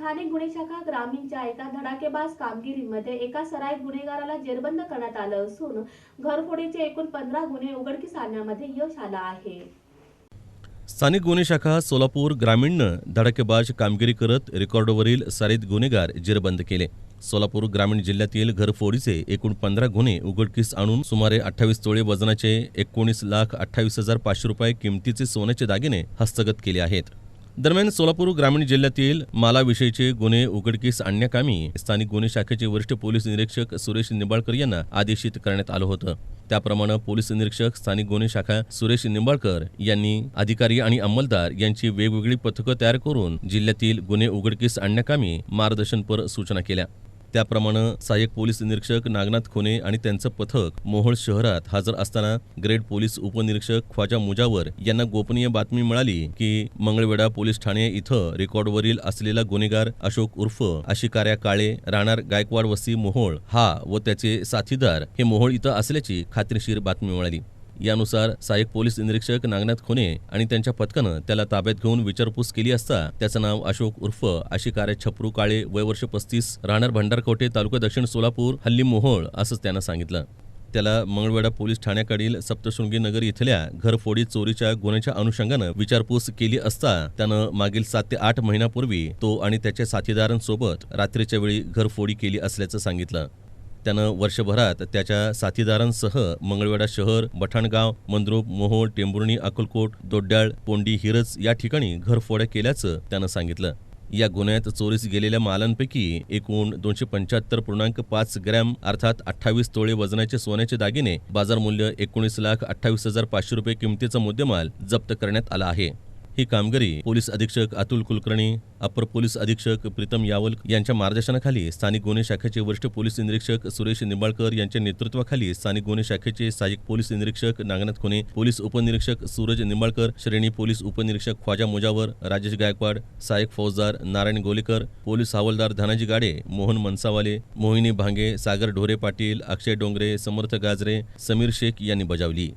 स्थानिक गुन्हे शाखा ग्रामीणच्या एका धडाकेबाज कामगिरीमध्ये एका सराईत गुन्हेगाराला जेरबंद करण्यात आलं असून घरफोडीचे एकूण पंधरा गुन्हे उघडकीस आणण्यामध्ये यश आलं आहे. स्थानिक गुन्हे शाखा सोलापूर ग्रामीणनं धडाकेबाज कामगिरी करत रेकॉर्डवरील सारीत गुन्हेगार जेरबंद केले. सोलापूर ग्रामीण जिल्ह्यातील घरफोडीचे एकूण पंधरा गुन्हे उघडकीस आणून सुमारे अठ्ठावीस तोळे वजनाचे एकोणीस लाख अठ्ठावीस हजार पाचशे रुपये किमतीचे सोन्याचे दागिने हस्तगत केले आहेत. दरम्यान सोलापूर ग्रामीण जिल्ह्यातील मालाविषयीचे गुन्हे उघडकीस आणण्याकामी स्थानिक गुन्हे शाखेचे वरिष्ठ पोलीस निरीक्षक सुरेश निंबाळकर यांना आदेशित करण्यात आलं होतं. त्याप्रमाणे पोलीस निरीक्षक स्थानिक गुन्हे शाखा सुरेश निंबाळकर यांनी अधिकारी आणि अंमलदार यांची वेगवेगळी पथकं तयार करून जिल्ह्यातील गुन्हे उघडकीस आणण्याकामी मार्गदर्शनपर सूचना केल्या. त्याप्रमाणे सहाय्यक पोलीस निरीक्षक नागनाथ खोने आणि त्यांचं पथक मोहोळ शहरात हजर असताना ग्रेड पोलीस उपनिरीक्षक ख्वाजा मुजावर यांना गोपनीय बातमी मिळाली की मंगळवेढा पोलीस ठाणे इथं रेकॉर्डवरील असलेला गुन्हेगार अशोक उर्फ अशिकाऱ्या काळे राहणार गायकवाड वस्ती मोहोळ हा व त्याचे साथीदार हे मोहोळ इथं असल्याची खात्रीशीर बातमी मिळाली. यानुसार सहाय्यक पोलीस निरीक्षक नागनाथ खोने आणि त्यांच्या पथकानं त्याला ताब्यात घेऊन विचारपूस केली असता त्याचं नाव अशोक उर्फ आशिकारे छपरू काळे वय वर्ष पस्तीस राहणार भंडारकोटे तालुका दक्षिण सोलापूर हल्ली मोहोळ असंच त्यानं सांगितलं. त्याला मंगळवेढा पोलीस ठाण्याकडील सप्तशृंगी नगर इथल्या घरफोडी चोरीच्या गुन्ह्याच्या अनुषंगानं विचारपूस केली असता त्यानं मागील सात ते आठ महिन्यापूर्वी तो आणि त्याच्या साथीदारांसोबत रात्रीच्या वेळी घरफोडी केली असल्याचं सांगितलं. त्यानं वर्षभरात त्याच्या साथीदारांसह मंगळवेढा शहर बठाणगाव मंद्रुप मोहोळ टेंभुर्णी अक्कलकोट दोड्याळ पोंडी हिरज या ठिकाणी घरफोड्या केल्याचं त्यानं सांगितलं. या गुन्ह्यात चोरीस गेलेल्या मालांपैकी एकूण दोनशे पंच्याहत्तर पूर्णांक पाच ग्रॅम अर्थात अठ्ठावीस तोळे वजनाचे सोन्याचे दागिने बाजारमूल्य एकोणीस लाख अठ्ठावीस हजार पाचशे रुपये किमतीचा मुद्देमाल जप्त करण्यात आला आहे. ही कामगिरी पोलीस अधीक्षक अतुल कुलकर्णी अपर पोलीस अधीक्षक प्रीतम यावल यांच्या मार्गदर्शनाखाली स्थानिक गुन्हे शाखेचे वरिष्ठ पोलीस निरीक्षक सुरेश निंबाळकर यांच्या नेतृत्वाखाली स्थानिक गुन्हे शाखेचे सहाय्यक पोलीस निरीक्षक नागनाथ खुने पोलीस उपनिरीक्षक सूरज निंबाळकर श्रेणी पोलीस उपनिरीक्षक ख्वाजा मुजावर राजेश गायकवाड सहाय्यक फौजदार नारायण गोलेकर पोलीस हवालदार धनाजी गाडे मोहन मनसावाले मोहिनी भांगे सागर ढोरे पाटील अक्षय डोंगरे समर्थ गाजरे समीर शेख यांनी बजावली.